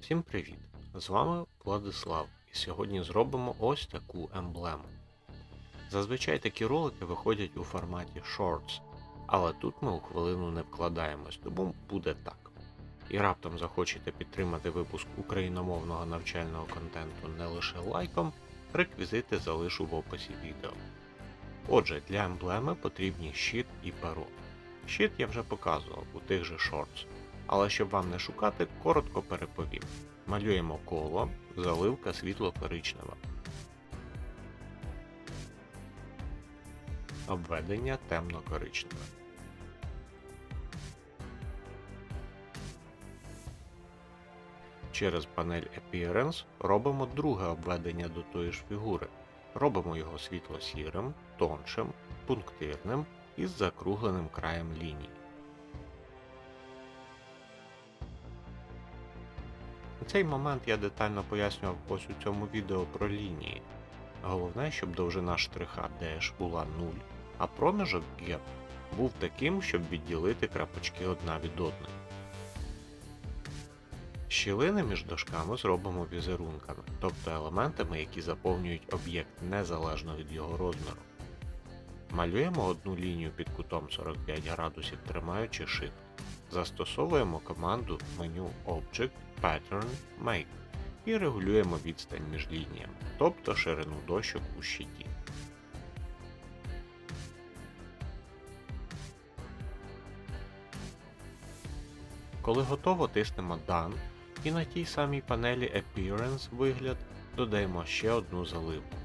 Всім привіт! З вами Владислав і сьогодні зробимо ось таку емблему. Зазвичай такі ролики виходять у форматі Shorts, але тут ми у хвилину не вкладаємось, тому буде так. І раптом захочете підтримати випуск україномовного навчального контенту не лише лайком, реквізити залишу в описі відео. Отже, для емблеми потрібні щит і перо. Щит я вже показував у тих же Shorts, але щоб вам не шукати, коротко переповім. Малюємо коло, заливка світло-коричнева. Обведення темно-коричневе. Через панель Appearance робимо друге обведення до тої ж фігури. Робимо його світло-сірим, тоншим, пунктирним і з закругленим краєм ліній. Цей момент я детально пояснював ось у цьому відео про лінії. Головне, щоб довжина штриха Dash була 0, а проміжок Gap був таким, щоб відділити крапочки одна від одної. Щілини між дошками зробимо візерунками, тобто елементами, які заповнюють об'єкт незалежно від його розміру. Малюємо одну лінію під кутом 45 градусів, тримаючи Shift. Застосовуємо команду меню Object Pattern Make і регулюємо відстань між лініями, тобто ширину дощок у щиті. Коли готово, тиснемо Done і на тій самій панелі Appearance вигляд додаємо ще одну заливку.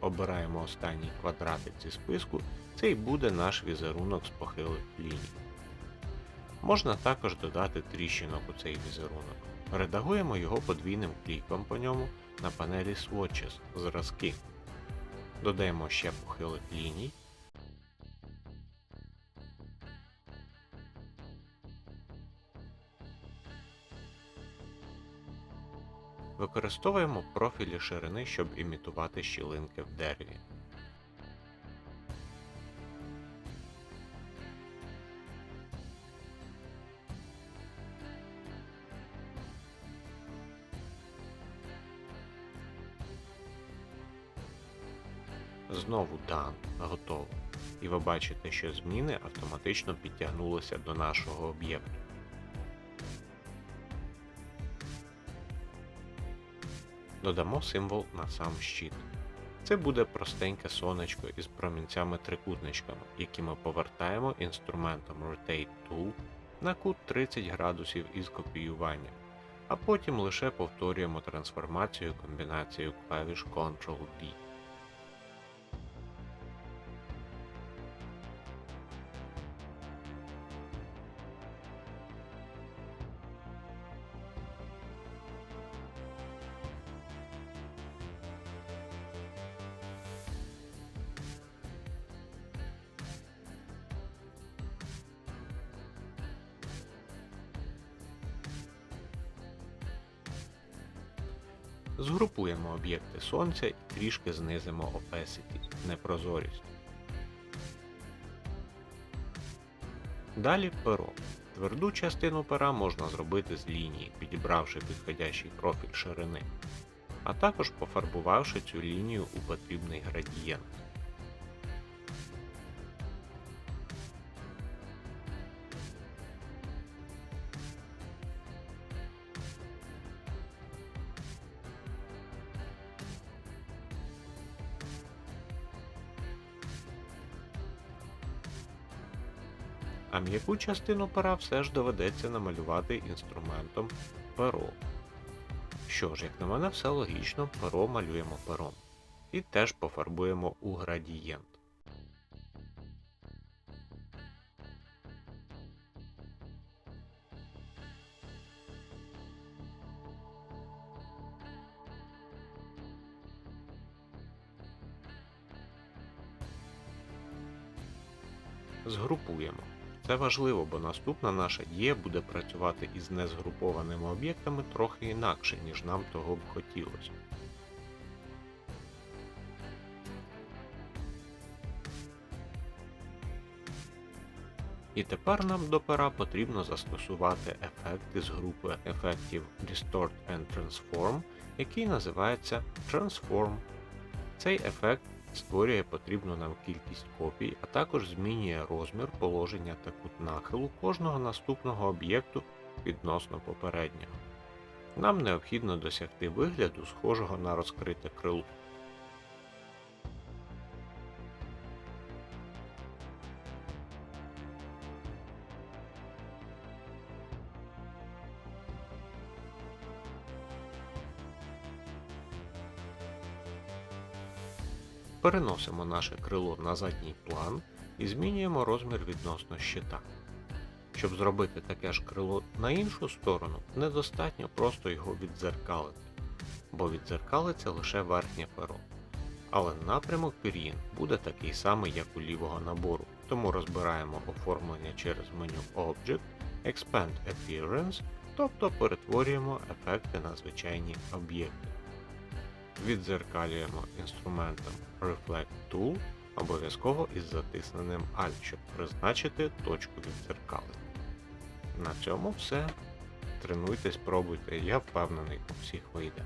Обираємо останній квадратик зі списку, це і буде наш візерунок з похилих ліній. Можна також додати тріщинок у цей візерунок. Редагуємо його подвійним кліком по ньому на панелі Swatches зразки. Додаємо ще похилих ліній. Використовуємо профілі ширини, щоб імітувати щілинки в дереві. Знову Done, готово. І ви бачите, що зміни автоматично підтягнулися до нашого об'єкту. Додамо символ на сам щит. Це буде простеньке сонечко із промінцями-трикутничками, які ми повертаємо інструментом Rotate Tool на кут 30 градусів із копіюванням, а потім лише повторюємо трансформацію комбінацією клавіш Ctrl-D. Згрупуємо об'єкти сонця і трішки знизимо opacity, непрозорість. Далі перо. Тверду частину пера можна зробити з лінії, підібравши підходящий профіль ширини, а також пофарбувавши цю лінію у потрібний градієнт. А м'яку частину пера все ж доведеться намалювати інструментом перо. Що ж, як на мене, все логічно, перо малюємо пером. І теж пофарбуємо у градієнт. Згрупуємо. Це важливо, бо наступна наша дія буде працювати із незгрупованими об'єктами трохи інакше, ніж нам того б хотілося. І тепер нам до пера потрібно застосувати ефект з групи ефектів Distort and Transform, який називається Transform. Цей ефект створює потрібну нам кількість копій, а також змінює розмір, положення та кут нахилу кожного наступного об'єкту відносно попереднього. Нам необхідно досягти вигляду, схожого на розкрите крило. Переносимо наше крило на задній план і змінюємо розмір відносно щита. Щоб зробити таке ж крило на іншу сторону, недостатньо просто його віддзеркалити, бо віддзеркалиться лише верхнє перо. Але напрямок пір'їн буде такий самий, як у лівого набору, тому розбираємо оформлення через меню Object, Expand Appearance, тобто перетворюємо ефекти на звичайні об'єкти. Віддзеркалюємо інструментом Reflect Tool, обов'язково із затисненим Alt, щоб призначити точку віддзеркалення. На цьому все. Тренуйтесь, пробуйте, я впевнений, у всіх вийде.